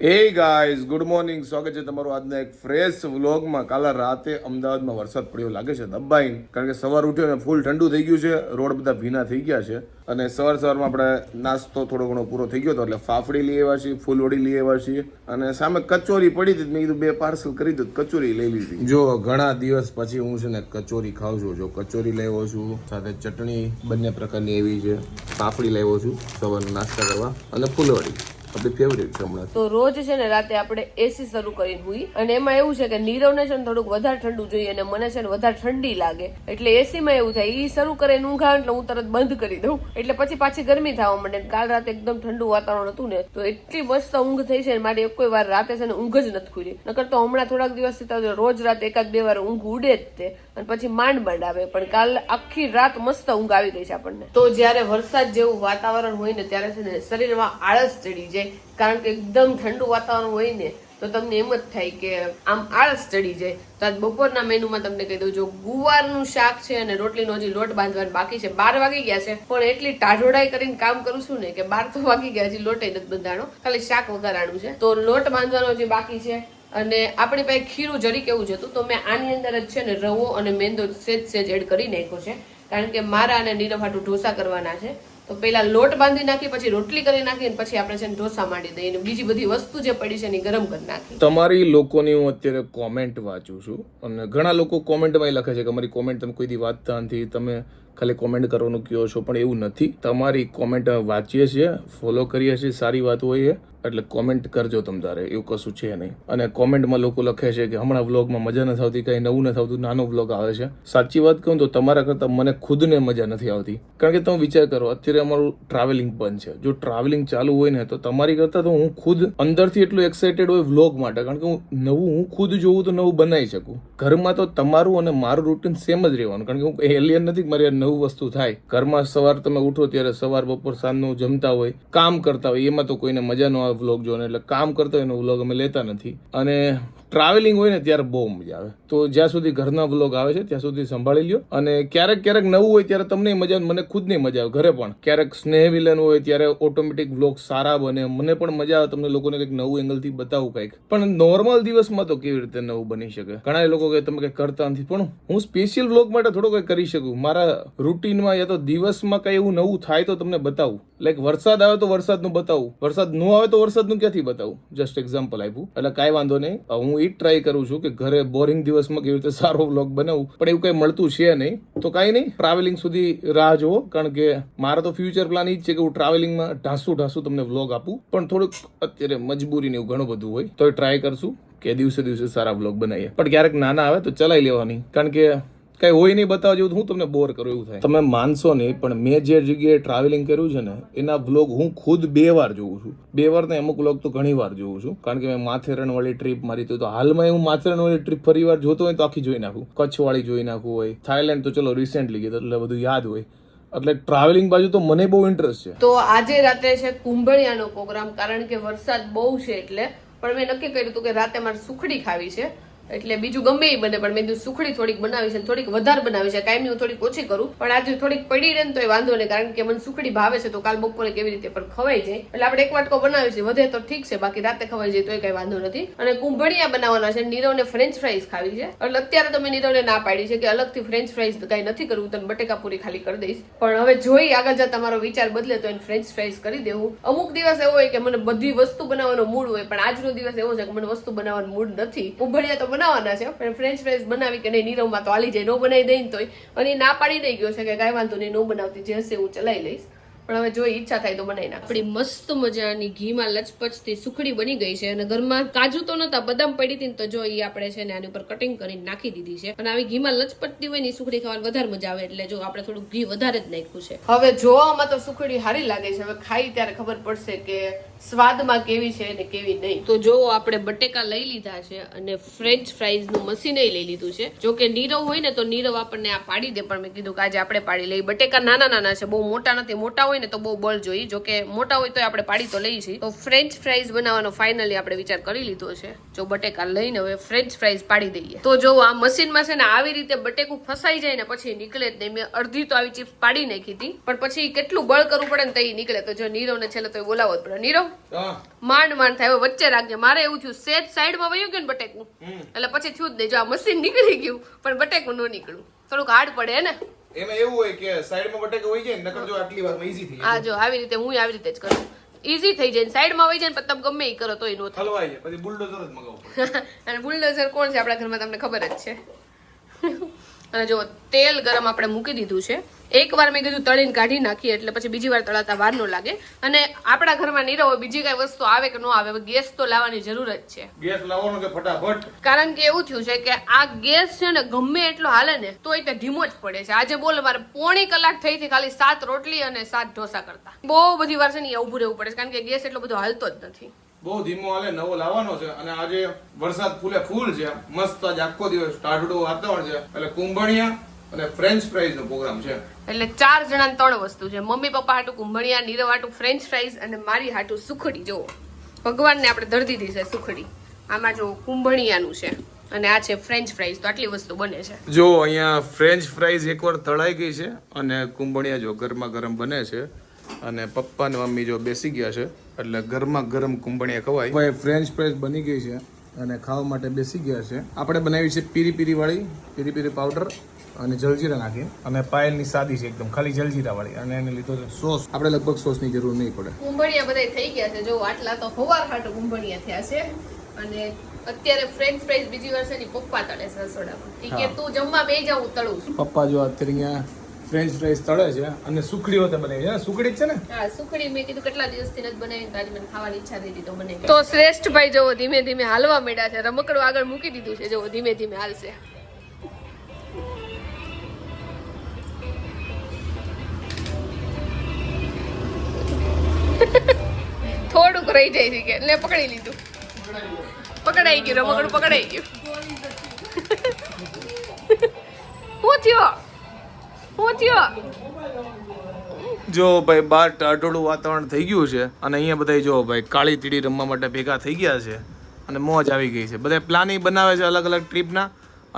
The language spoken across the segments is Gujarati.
એ ગાઈઝ ગુડ મોર્નિંગ સ્વાગત છે તમારું આજના એક ફ્રેશ વ્લોગમાં કાલે રાતે અમદાવાદમાં વરસાદ પડ્યો લાગે છે દબાઈને. કારણ કે સવાર ઉઠ્યો ને ફૂલ ઠંડુ થઈ ગયું છે. રોડ બધા ભીના થઈ ગયા છે. અને સવાર સવારમાં આપણે નાસ્તો થોડો ઘણો પૂરો થઈ ગયો હતો એટલે ફાફડી લઈ આવ્યા છીએ, ફૂલવડી લઈ આવ્યા છીએ. અને સામે કચોરી પડી હતી મેં કીધું બે પાર્સલ કરી દઉં, કચોરી લઈ લીધી. જો ઘણા દિવસ પછી હું છે ને કચોરી ખાઉં છું. જો કચોરી લેવો છું, સાથે ચટણી બંને પ્રકારની એવી છે. ફાફડી લેવો છું, સવારનો નાસ્તા કરવા અને ફૂલવડી. આપણી ફેવરેટ છે હમણાં તો રોજ છે ને રાતે આપણે એસી શરૂ કરીને હોઈ. અને એમાં એવું છે કે નીરવને છે ને થોડુંક વધારે ઠંડુ જોઈએ અને મને છે ને વધારે ઠંડી લાગે. એટલે એસીમાં એવું થાય એ શરૂ કરે ઊંઘા એટલે હું તરત બંધ કરી દઉં. એટલે પછી પાછી ગરમી થવા માંડે કાલ રાતે એકદમ ઠંડુ વાતાવરણ હતું ને, તો એટલી મસ્ત ઊંઘ થઈ છે મારી એક કોઈ વાર રાતે છે ને ઊંઘ જ નથી ખુલી. નકર તો હમણાં થોડાક દિવસથી તો રોજ રાતે એકાદ બે વાર ઊંઘ ઉડે જ તે. અને પછી માંડ માંડ આવે. પણ કાલ આખી રાત મસ્ત ઊંઘ આવી ગઈ છે આપણને. તો જ્યારે વરસાદ જેવું વાતાવરણ હોય ને ત્યારે છે ને શરીરમાં આળસ ચડી જાય. કારણ કે એકદમ ઠંડુ વાતાવરણ હોય ને, તો તમને એમ જ થાય કે આમ આળસ ચડી જાય. તો આજ બપોરના મેનુમાં તમને કહી દઉં, જો ગુવારનું શાક છે અને રોટલીનો હજી લોટ બાંધવાનું બાકી છે, બાર વાગી ગયા છે. પણ એટલી ટાઢોડાઈ કરીને કામ કરું છું ને કે બાર તો વાગી ગયા, હજી લોટે નથી બંધાણો. ખાલી શાક વઘારાણું છે. તો લોટ બાંધવાનો હજી બાકી છે. અને આપણી પાસે ખીરું જરી કેવું જ તો મેં આની અંદર જ છે ને રવો અને મેંદો સેજ સેજ એડ કરી નાખ્યો છે. કારણ કે મારા અને નીરવ હાટુ ઢોસા કરવાના છે. તો પહેલાં લોટ બાંધી નાખી, પછી રોટલી કરી નાખી પછી આપણે છે ને ઢોસા માંડી દઈએ. અને બીજી બધી વસ્તુ જે પડી છે એની ગરમ કરી નાખી. તમારી લોકોની હું અત્યારે કોમેન્ટ વાંચું છું, અને ઘણા લોકો કોમેન્ટમાં લખે છે કે અમારી કોમેન્ટ તમે કોઈ દી વાંચતા નથી તમે ખાલી કોમેન્ટ કરવાનું કહો છો, પણ એવું નથી. તમારી કોમેન્ટ વાંચીએ છીએ ફોલો કરીએ છીએ, સારી વાત હોય છે એટલે કોમેન્ટ કરજો તમ તારે, એવું કશું છે નહીં. અને કોમેન્ટમાં લોકો લખે છે કે હમણાં વ્લોગમાં મજા નથી આવતી, કંઈ નવું નથી આવતું, નાનો વ્લોગ આવે છે. સાચી વાત કહું તો તમારા કરતાં મને ખુદને મજા નથી આવતી. કારણ કે તમે વિચાર કરો, અત્યારે અમારું ટ્રાવેલિંગ બંધ છે. જો ટ્રાવેલિંગ ચાલુ હોય ને તો તમારી કરતાં તો હું ખુદ અંદરથી એટલું એક્સાઇટેડ હોય વ્લોગ માટે, કારણ કે હું નવું, હું ખુદ જોવું તો નવું બનાવી શકું. ઘરમાં તો તમારું અને મારું રૂટીન સેમ જ રહેવાનું. કારણ કે હું એલિયન નથી મારી નવું વસ્તુ થાય. ઘરમાં સવાર તમે ઉઠો ત્યારે સવાર, બપોર, સાંજનું જમતા હોય, કામ કરતા હોય, એમાં તો કોઈને મજા ન વ્લોગ જોવાનો, એટલે કામ કરતા એનો વ્લોગ અમે લેતા નથી. અને ટ્રાવેલિંગ હોય ને ત્યારે બહુ મજા આવે. તો જ્યાં સુધી ઘરના વ્લોગ આવે છે, ત્યાં સુધી સંભાળી લ્યો. અને ક્યારેક ક્યારેક નવું હોય ત્યારે તમને મજા આવે, મને ખુદ નહીં મજા આવે, ઘરે પણ. ક્યારેક સ્નેહ વિલન હોય ત્યારે ઓટોમેટિક વ્લોગ સારા બને, મને પણ મજા આવે તમને લોકોને કંઈક નવું એંગલથી બતાવું કંઈક. પણ નોર્મલ દિવસમાં તો કેવી રીતે નવું બની શકે? ઘણા લોકો કે તમે કંઈક કરતા નથી. પણ હું સ્પેશિયલ વ્લોગ માટે થોડું કંઈક કરી શકું. મારા રૂટીનમાં યા તો દિવસમાં કંઈ એવું નવું થાય તો તમને બતાવું. લાઈક વરસાદ આવે તો વરસાદનું બતાવું. વરસાદ ન આવે તો વરસાદનું ક્યાંથી બતાવું? જસ્ટ એક્ઝામ્પલ આપ્યું. એટલે કાંઈ વાંધો નહીં. હું એ ટ્રાય કરું છું કે ઘરે બોરિંગ દિવસમાં કેવી રીતે સારો વ્લોગ બનાવું. પણ એવું કંઈ મળતું છે નહીં. તો કાંઈ નહીં. ટ્રાવેલિંગ સુધી રાહ જુઓ. કારણ કે મારા તો ફ્યુચર પ્લાન એ જ છે કે હું ટ્રાવેલિંગમાં ઢાંસું ઢાંસું તમને વ્લોગ આપું. પણ થોડુંક અત્યારે મજબૂરી ને એવું ઘણું બધું હોય. તો ટ્રાય કરશું કે દિવસે દિવસે સારા વ્લોગ બનાવીએ. પણ ક્યારેક નાના આવે તો ચલાવી લેવાની. કારણ કે કઈ હોય નહીં બતાવજો હું તમને બોર કરું એવું થાય. તમે માનશો નહીં પણ મેં જે જગ્યાએ ટ્રાવેલિંગ કર્યું છે ને એના વ્લોગ હું ખુદ બે વાર જોઉં છું. બે વાર ને અમુક વ્લોગ તો ઘણી વાર જોઉં છું. કારણ કે મેં માથેરણ વાળી ટ્રીપ મારી હતી તો હાલમાં હું માથેરણ વાળી ટ્રીપ ફરી વાર જોતો હોય તો આખી જોઈ નાખું. કચ્છ વાળી જોઈ નાખું હોય. થાઈલેન્ડ તો ચલો રિસેન્ટલી ગયો એટલે બધું યાદ હોય. એટલે ટ્રાવેલિંગ બાજુ તો મને બહુ ઇન્ટરેસ્ટ છે. તો આજે રાત્રે છે કુંભળિયાનો પ્રોગ્રામ કારણ કે વરસાદ બહુ છે એટલે પણ મેં નક્કી કર્યું હતું કે રાતે મારે સુખડી ખાવી છે. એટલે બીજું ગમે એ બને, પણ મેં કીધું સુખડી થોડીક બનાવી છે થોડીક વધારે બનાવી છે. કાયમી હું થોડીક ઓછી કરું, પણ આજે થોડીક પડી રહે ને તો એ વાંધો નહીં, કારણ કે મને સુખડી ભાવે છે, તો કાલ બપોરે કેવી રીતે પણ ખવાઈ જાય. એટલે આપણે એક વાટકો બનાવી છે, વધે તો ઠીક છે, બાકી રાતે ખવાઈ જાય તો એ કઈ વાંધો નથી. અને કુંભળિયા બનાવવાના છે, નીરવને ફ્રેન્ચ ફ્રાઈઝ ખાવી છે. એટલે અત્યારે તો મેં નીરવને ના પાડી છે કે અલગથી ફ્રેન્ચ ફ્રાઈઝ કઈ નથી કરવું, તને બટેકા પૂરી ખાલી કરી દઈશ. પણ હવે જોઈ, આગળ જતા તમારો વિચાર બદલે, તો એને ફ્રેન્ચ ફ્રાઈઝ કરી દેવું. અમુક દિવસ એવો હોય કે મને બધી વસ્તુ બનાવવાનો મૂડ હોય, પણ આજનો દિવસ એવો છે કે મને વસ્તુ બનાવવાનો મૂડ નથી. કુંભળિયા તો બનાવવાના છે પણ ફ્રેન્ચ ફ્રાઈઝ બનાવી કે નહીં, નીરવમાં તો આલી જાય, નો બનાવી દઈ તોય. અને ના પાડી દઈ ગયો છે કે કાંઈ વાંધો નહીં, નો બનાવતી, જે હશે હું ચલાવી લઈશ. પણ હવે જો ઈચ્છા થાય તો બનાવી નાખ આપણી મસ્ત મજાની ઘીમાં લચપચતી સુખડી બની ગઈ છે અને ઘરમાં કાજુ તો નતા બદામ પડી હતી તો જો એ આપણે છે ને આની ઉપર કટિંગ કરીને નાખી દીધી છે. અને આવી ઘીમાં લચપટતી હોય ને સુખડી ખાવાની વધારે મજા આવે એટલે જો આપણે થોડું ઘી વધારે જ નાખ્યું છે. હવે જોવામાં તો સુખડી સારી લાગે છે હવે ખાઈ ત્યારે ખબર પડશે કે સ્વાદમાં કેવી છે અને કેવી નહીં. તો જો આપણે બટેકા લઈ લીધા છે અને ફ્રેન્ચ ફ્રાઈઝનું મશીન લઈ લીધું છે. જો કે નીરવ હોય ને તો નીરવ આપણને આ પાડી દે પણ મેં કીધું કે આજે આપણે પાડી લઈએ. બટેકા નાના નાના છે બહુ મોટા નથી મોટા હોય હોય ને તો બહુ બળ જોઈએ. જો કે મોટા હોય તો આપણે પાડી તો લઈએ છીએ તો ફ્રેન્ચ ફ્રાઈઝ બનાવવાનો ફાઇનલી આપણે વિચાર કરી લીધો છે. જો બટેકા લઈને હવે ફ્રેન્ચ ફ્રાઈઝ પાડી દઈએ. તો જો આ મશીનમાં છે ને આવી રીતે બટેકું ફસાઈ જાય ને પછી નીકળે જ નહીં. મેં અડધી તો આવી ચિપ્સ પાડી નાખી હતી. પણ પછી કેટલું બળ કરવું પડે ને તો એ નીકળે. તો જો નીરવ ને છેલ્લે તો બોલાવો જ પડે. નીરવ? માંડ માંડ થાય. હવે વચ્ચે રાખજે. મારે એવું થયું સેજ સાઈડમાં વયું ગયું ને બટેકું? એટલે પછી થયું જ નહીં. જો આ મશીન નીકળી ગયું પણ બટેકું ન નીકળ્યું. થોડુંક હાર્ડ પડે ને? એમાં એવું હોય કે સાઈડમાં બટેકા હોય જાય નકર જો આટલી વારમાં ઈઝી થઈ જાય. જો આવી રીતે હું આવી રીતે જ કરું. ઈઝી થઈ જાય સાઈડમાં વહી જાય ને પછી તમે ગમે એ કરો તોય નો થાય. હલવાઈ જાય પછી બુલડોઝર જ મગાવવું પડે. અને બુલડોઝર કોણ છે આપણા ઘરમાં તમને ખબર જ છે. અને જો તેલ ગરમ આપણે મૂકી દીધું છે એક વાર મેં કીધું તળીને કાઢી નાખીએ એટલે પછી બીજી વાર તળાતા વાર ન લાગે. અને આપણા ઘરમાં નીરવ બીજી કઈ વસ્તુ આવે કે ન આવે ગેસ તો લાવવાની જરૂર જ છે. ગેસ લાવવાનો કે ફટાફટ? કારણ કે એવું થયું છે કે આ ગેસ છે ને ગમે એટલો હાલે ને તો એ ધીમો જ પડે છે. આજે બોલો મારે પોણી કલાક થઈ હતી ખાલી સાત રોટલી અને સાત ઢોસા કરતા. બહુ બધી વાર છે ને ઊભું રહેવું પડે છે કારણ કે ગેસ એટલો બધો હાલતો જ નથી. બહુ ધીમો હાલે નવો લાવવાનો છે અને આજે વરસાદ ફૂલે ફૂલ છે. મસ્ત આજ આખો દિવસ ટાઢડું વાતાવરણ છે. એટલે કુંભણિયા અને ફ્રેન્ચ ફ્રાઈઝ નો પ્રોગ્રામ છે. એટલે ચાર જણા ત્રણ વસ્તુ છે. મમ્મી પપ્પા હાટુ કુંભણિયા નીરવ હાટુ ફ્રેન્ચ ફ્રાઈઝ અને મારી હાટુ સુખડી. જુઓ ભગવાનને આપણે ધરી દીધી છે સુખડી. આમાં જો કુંભણિયાનું છે અને આ છે ફ્રેન્ચ ફ્રાઈઝ તો આટલી વસ્તુ બને છે. જો અહીંયા ફ્રેન્ચ ફ્રાઈઝ એકવાર તળાઈ ગઈ છે અને કુંભણિયા જો ગરમા ગરમ બને છે અને પપ્પા ને મમ્મી જો બેસી ગયા છે એટલે ગરમા ગરમ કુંભણિયા ખવાય. ભાઈ ફ્રેન્ચ ફ્રાઈઝ બની ગઈ છે અને ખાવા માટે બેસી ગયા છે. આપણે બનાવી છે પીરી પીરી વાળી પીરી પીરી પાવડર અને જલજીરા નાખીએ. અને પાયલની સાદી છે એકદમ ખાલી જલજીરા વાળી અને એને લીધો સોસ. આપણે લગભગ સોસની જરૂર નહીં પડે. કુંભણિયા બધા થઈ ગયા છે. જો આટલા તો હવાર હાટ કુંભણિયા થયા છે. અને અત્યારે ફ્રેન્ચ ફ્રાઈઝ બીજી વર્ષે ની પપ્પા તળે છે રસોડામાં. ઈ કે તું જમવા બે જાઉં હું તળું છું. પપ્પા જો અત્યારે અહીંયા ફ્રેન્ચ ફ્રાઈઝ તળે છે અને સુખડી હોતે બનાવી છે. સુખડી છે ને? હા સુખડી મેં કીધું કેટલા દિવસથી નથી બનાવી તો આજે મને ખાવાની ઈચ્છા થઈ હતી તો મને તો શ્રેષ્ઠ ભાઈ જો ધીમે ધીમે હાલવા માંડ્યા છે. રમકડું આગળ મૂકી દીધું છે. જો ધીમે ધીમે હાલશે. થોડુંક રહી જાય છે કે એટલે પકડી લીધું. પકડાઈ ગયું, રમકડું પકડાઈ ગયું. શું થયો? જો ભાઈ બાર ટાઢોળું વાતાવરણ થઈ ગયું છે, અને અહીંયા બધા જો ભાઈ કાળી તીડી રમવા માટે ભેગા થઈ ગયા છે, અને મોજ આવી ગઈ છે. બધા પ્લાનિંગ બનાવે છે અલગ અલગ ટ્રીપના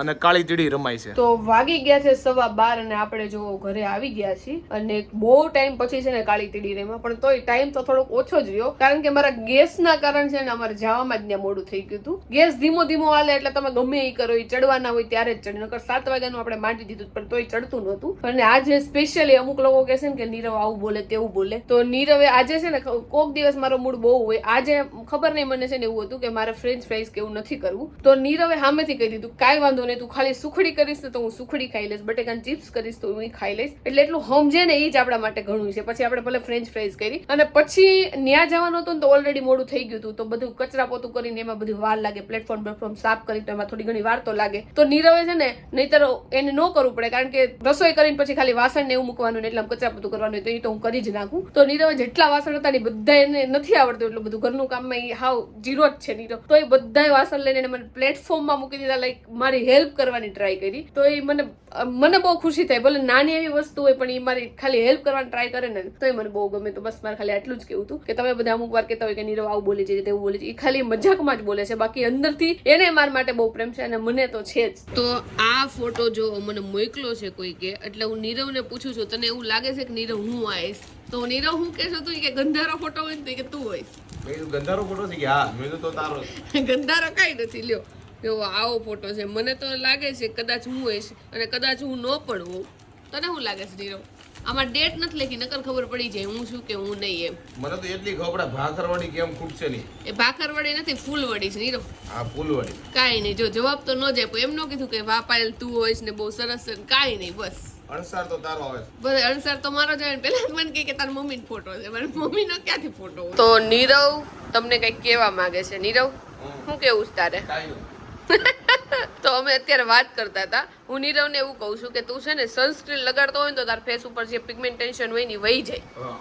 અને કાળી તીડી રમાય છે. તો વાગી ગયા છે સવા બાર અને આપણે જો ઘરે આવી ગયા છીએ અને બહુ ટાઈમ પછી છે ને કાળી તીડી રમ્યા પણ તોય ટાઈમ તો થોડોક ઓછો જ રહ્યો, કારણ કે મારા ગેસના કારણ છે ને અમારે જવામાં જ ને મોડું થઈ ગયું હતું. ગેસ ધીમો ધીમો હાલે એટલે તમે ગમે એ કરો એ ચડવાના હોય ત્યારે જ ચડે, નકર સાત વાગ્યાનું આપણે માંડી દીધું પણ તોય ચડતું નહોતું. અને આજે સ્પેશિયલી અમુક લોકો કહે છે ને કે નીરવ આવું બોલે, તેવું બોલે. તો નીરવે આજે છે ને કોક દિવસ મારો મૂડ બહુ હોય. આજે ખબર નહીં, મને છે ને એવું હતું કે મારે ફ્રેન્ચ ફ્રાઈઝ કે એવું નથી કરવું. તો નીરવે સામેથી કહી દીધું, કાંઈ વાંધો નહીં તું ખાલી સુખડી કરીશ ને તો હું સુખડી ખાઈ લઈશ, બટેકાની ચિપ્સ કરીશ તો હું ખાઈ લઈશ. એટલે એટલું સમજે ને એ જ આપણા માટે ઘણું છે. પછી આપણે ભલે ફ્રેન્ચ ફ્રાઈઝ કરી. અને પછી ન્યા જવાનું હતું ને તો ઓલરેડી મોડું થઈ ગયું હતું. તો બધું કચરા પોતું કરીને એમાં બધું વાર લાગે પ્લેટફોર્મ પ્લેટફોર્મ સાફ કરી તો એમાં થોડી ઘણી વાર તો લાગે. તો નીરવે છે ને નહીતર એને ન કરવું પડે, કારણ કે રસોઈ કરીને પછી ખાલી વાસણ ને એવું મૂકવાનું ને એટલે કચરા પોતું કરવાનું તો એ તો હું કરી જ નાખું. તો નીરવે જેટલા વાસણ હતા ને બધા એને નથી આવડતું એટલું બધું. ઘરનું કામમાં એ હાવ જીરો જ છે નીરવ. તો એ બધાય વાસણ લઈને મને પ્લેટફોર્મમાં મૂકી દીધા લાઈક મારી હેલ્પ કરવાની ટ્રાય કરી તો એ મને મને બહુ ખુશી થાય. ભલે નાની એવી વસ્તુ હોય પણ એ મારી ખાલી હેલ્પ કરવાની ટ્રાય કરે ને તો એ મને બહુ ગમે. તો બસ મારે ખાલી આટલું જ કેવું હતું કે તમે બધા અમુક વાર કહેતા હોય કે નીરવ આવું બોલે છે તેવું બોલે છે. એ ખાલી મજાકમાં જ બોલે છે. બાકી અંદરથી એને મારા માટે બહુ પ્રેમ છે અને મને તો છે જ. તો આ ફોટો જો મને મોકલો છે કોઈ કે એટલે હું નીરવને પૂછું છું તને એવું લાગે છે કે નીરવ હું આવીશ? તો નીરવ હું કહેશો તું કે ગંધારો ફોટો હોય ને તો કે તું હોઈશ ગંધારો ફોટો છે કે હા મેં તો તારો ગંધારો કાંઈ નથી લ્યો. એવો આવો ફોટો છે. મને તો લાગે છે કદાચ હું હોઈશ અને કદાચ હું ન પણ હોઉં. તને શું લાગે છે નીરવ? આમાં ડેટ નથી લખી નકર ખબર પડી જાય હું છું કે હું નહીં એમ. મને તો એટલી ખબર ભાખરવાડી કેમ ખૂટશે નહીં? એ ભાખરવડી નથી ફૂલવાડી છે નીરવ. હા ફૂલવાડી. કાંઈ નહીં જો જવાબ તો ન જાય પણ એમ ન કીધું કે વાહ પાયલ તું હોઈશ ને બહુ સરસ છે ને કાંઈ નહીં બસ. અણસાર તો તારો આવે બસ અણસાર તો મારો જાય ને. પહેલાં જ મને કહે કે તારા મમ્મીનો ફોટો છે. મારી મમ્મીનો ક્યાંથી ફોટો તો નીરવ તમને કંઈક કહેવા માંગે છે નીરવ? શું કેવું છે તારે? તો અમે અત્યારે વાત કરતા હતા હું નીરવને એવું કહું છું કે તું છે ને સનસ્ક્રીન લગાડતો હોય ને તો તારા ફેસ ઉપર જે પિગમેન્ટેશન હોય ને ઈ વહી જાય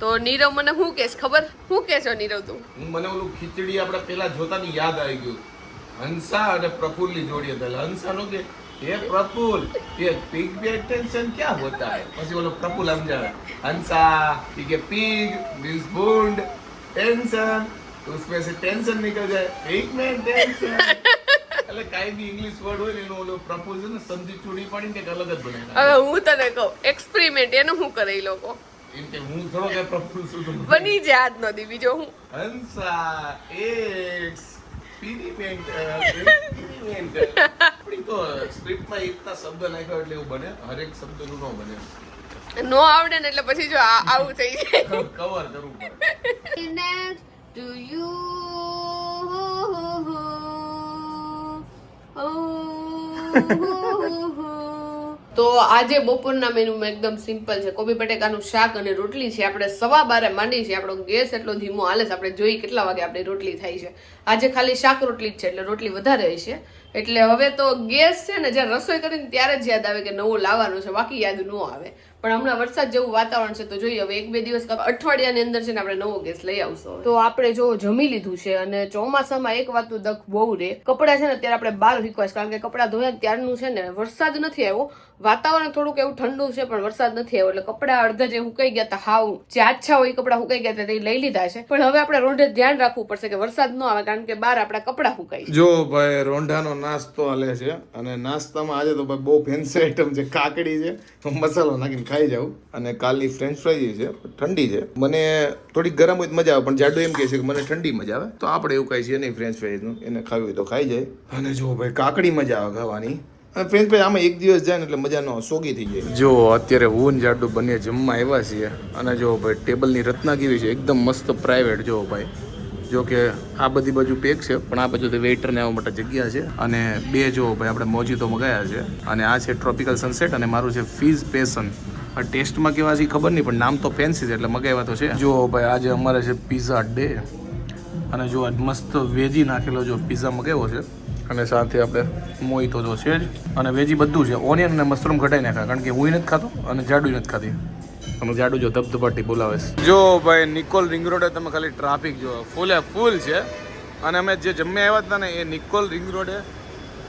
તો નીરવ મને શું કહેશ ખબર શું કહેશો નીરવ તું મને ઓલું ખીચડી આપણે પેલા જોતાની યાદ આવી ગયું હંસા અને પ્રફુલ્લની જોડી હતા એટલે હંસા નો કે ये प्रफुल ये पिग में टेंशन क्या होता है પછી બોલો પ્રફુલ સમજાવે હંસા ठीक है पिग मींस बूंद टेंशन उसमें से टेंशन निकल जाए पिग में टेंशन એટલે કાઈ બી ઇંગ્લિશ વર્ડ હોય ને એનો ઓલો પ્રપોઝલ ને સંધિ ચૂડી પાડીને કંઈક અલગ જ બનાવી. હવે હું તને કહું એક્સપેરિમેન્ટ એનું શું કરે એ લોકો? એટલે હું થોડો કે છું બની જાય યાદ દી બીજો હું? હંસા એક્સપેરિમેન્ટ એક્સપેરિમેન્ટ આપણી તો સ્ક્રિપ્ટમાં એકતા શબ્દ નાખ્યો એટલે એવું બને હરેક શબ્દનું ન બને. નો આવડે ને એટલે પછી જો આ- આવું થઈ જાય. કવર કરવું પડે. To you. તો આજે બપોરના મેનુમાં એકદમ સિમ્પલ છે. કોબી બટેકાનું શાક અને રોટલી છે. આપણે સવા બારે માંડી છે આપણો ગેસ એટલો ધીમો હાલે છે. આપણે જોઈ કેટલા વાગે આપણી રોટલી થાય છે. આજે ખાલી શાક રોટલી જ છે, એટલે રોટલી વધારે છે એટલે હવે તો ગેસ છે ને જ્યારે રસોઈ કરીને ત્યારે જ યાદ આવે કે નવું લાવવાનું છે બાકી યાદ ન આવે. પણ હમણાં વરસાદ જેવું વાતાવરણ છે તો જોઈએ હવે એક બે દિવસ અઠવાડિયાની અંદર છે ને આપણે નવો ગેસ લઈ આવશો તો આપણે જો જમી લીધું છે અને ચોમાસામાં એક વાતનું દખ બહુ રે. કપડાં છે ને ત્યારે આપણે બહાર રિક્વેસ્ટ કારણ કે કપડાં ધોયા ત્યારનું છે ને વરસાદ નથી આવ્યો. વાતાવરણ થોડુંક એવું ઠંડુ છે પણ વરસાદ નથી આવ્યો. એટલે કપડાં અડધા જે હુકાઈ ગયા હતા હાવ જે આછા હોય કપડાં હુકાઈ ગયા હતા તે લઈ લીધા છે. પણ હવે આપણે રોંઢે ધ્યાન રાખવું પડશે કે વરસાદ ન આવે કારણ કે બહાર આપણા કપડાં હુકાઈ. જો ભાઈ રોંઢાનો નાસ્તો હાલે છે અને નાસ્તામાં આજે તો ભાઈ બહુ ફેન્સી આઈટમ છે, કાકડી છે. મસાલો નાખીને ખાઈ જાઉં અને કાલની ફ્રેન્ચ ફ્રાઈ છે, ઠંડી છે. મને થોડી ગરમ હોય મજા આવે, પણ જાડુ એમ કહે છે કે મને ઠંડી મજા આવે. તો આપણે એવું કાંઈ છીએ નહીં ફ્રેન્ચ ફ્રાઈઝનું એને ખાવી હોય તો ખાઈ જાય. અને જો ભાઈ, કાકડી મજા આવે ખાવાની. અને ફ્રેન્ચ ફ્રાઈ આમાં એક દિવસ જાય ને એટલે મજાનો સોગી થઈ જાય. જો અત્યારે હું જાડુ બંને જમવા આવ્યા છીએ. અને જો ભાઈ, ટેબલની રચના કેવી છે, એકદમ મસ્ત પ્રાઇવેટ જો ભાઈ. જો કે આ બધી બાજુ પેક છે, પણ આ બાજુ વેઇટરને આવવા માટે જગ્યા છે. અને બે જો ભાઈ આપણે મોજીતો મગાયા છે. અને આ છે ટ્રોપિકલ સનસેટ અને મારું છે ફીઝ પેશન આ ટેસ્ટમાં કેવા છે ખબર નહીં, પણ નામ તો ફેન્સી છે એટલે મગાવ્યા તો છે. જો ભાઈ આજે અમારે છે પીઝા ડે અને જો મસ્ત વેજી નાખેલો જો પીઝા મગાવ્યો છે. અને સાથે આપણે મોઈતો જો છે જ. અને વેજી બધું છે. ઓનિયન અને મશરૂમ ઘટાઈ નાખ્યા. કારણ કે હું નથી ખાતો અને જાડુ નથી ખાતી અમે જાડુ જો ધબધબાટી બોલાવે જો ભાઈ, નિકોલ રિંગ રોડે તમે ખાલી ટ્રાફિક જો ફૂલે ફૂલ છે. અને અમે જે જમ્યા આવ્યા હતા ને, એ નિકોલ રિંગ રોડે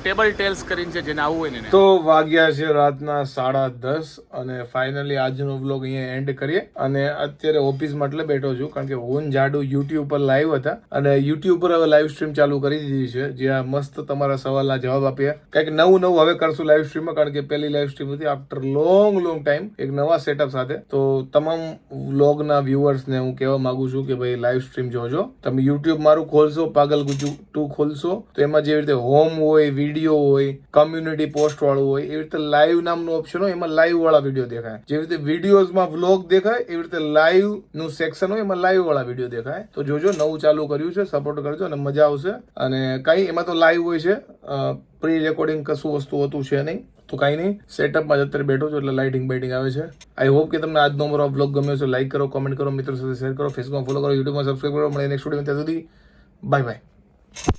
ટેબલ ટેલ્સ કરીને છે, જેને આવવું હોય ને તો વાગ્યા છે રાતના સાડા દસ અને ફાઇનલી આજનો વ્લોગ અહીંયા એન્ડ કરીએ. અને અત્યારે ઓફિસમાં એટલે બેઠો છું, કારણ કે હું જાડુ યુટ્યુબ પર લાઈવ હતા. અને યુટ્યુબ પર હવે લાઈવ સ્ટ્રીમ ચાલુ કરી દીધી છે. જ્યાં મસ્ત તમારા સવાલના જવાબ આપ્યા કંઈક નવું નવું હવે કરશું લાઈવ સ્ટ્રીમમાં કારણ કે પહેલી લાઈવ સ્ટ્રીમ હતી આફ્ટર લોંગ લોંગ ટાઈમ એક નવા સેટઅપ સાથે. તો તમામ વ્લોગના વ્યુઅર્સને હું કહેવા માંગુ છું કે ભાઈ લાઈવ સ્ટ્રીમ જોજો. તમે યુટ્યુબ મારું ખોલશો પાગલ ગુજુ ટુ ખોલશો, તો એમાં જેવી રીતે હોમ હોય વીડિયો હોય કમ્યુનિટી પોસ્ટ વાળું હોય, એવી રીતે લાઈવ નામનું ઓપ્શન હોય, એમાં લાઈવ વાળા વીડિયો દેખાય. જેવી રીતે વિડીયોઝમાં વ્લોગ દેખાય, એવી રીતે લાઈવનું સેક્શન હોય, એમાં લાઈવ વાળા વીડિયો દેખાય. તો જોજો, નવું ચાલુ કર્યું છે સપોર્ટ કરજો અને મજા આવશે. અને કઈ એમાં તો લાઈવ હોય છે પ્રી રેકોર્ડિંગ કશું વસ્તુ હોતું છે નહીં, તો કાંઈ નહીં. સેટઅપમાં જ અત્યારે બેઠો છું, એટલે લાઇટિંગ બાઇટિંગ આવે છે. આઈ હોપ કે તમને આજનો અમારો બ્લોગ ગમ્યો છે લાઇક કરો કોમેન્ટ કરો, મિત્રો સાથે શેર કરો ફેસબુકમાં ફોલો કરો યુટ્યુબમાં સબસ્ક્રાઈબ કરો. મળે નેક્સ્ટ વીડિયો ત્યાં સુધી બાય બાય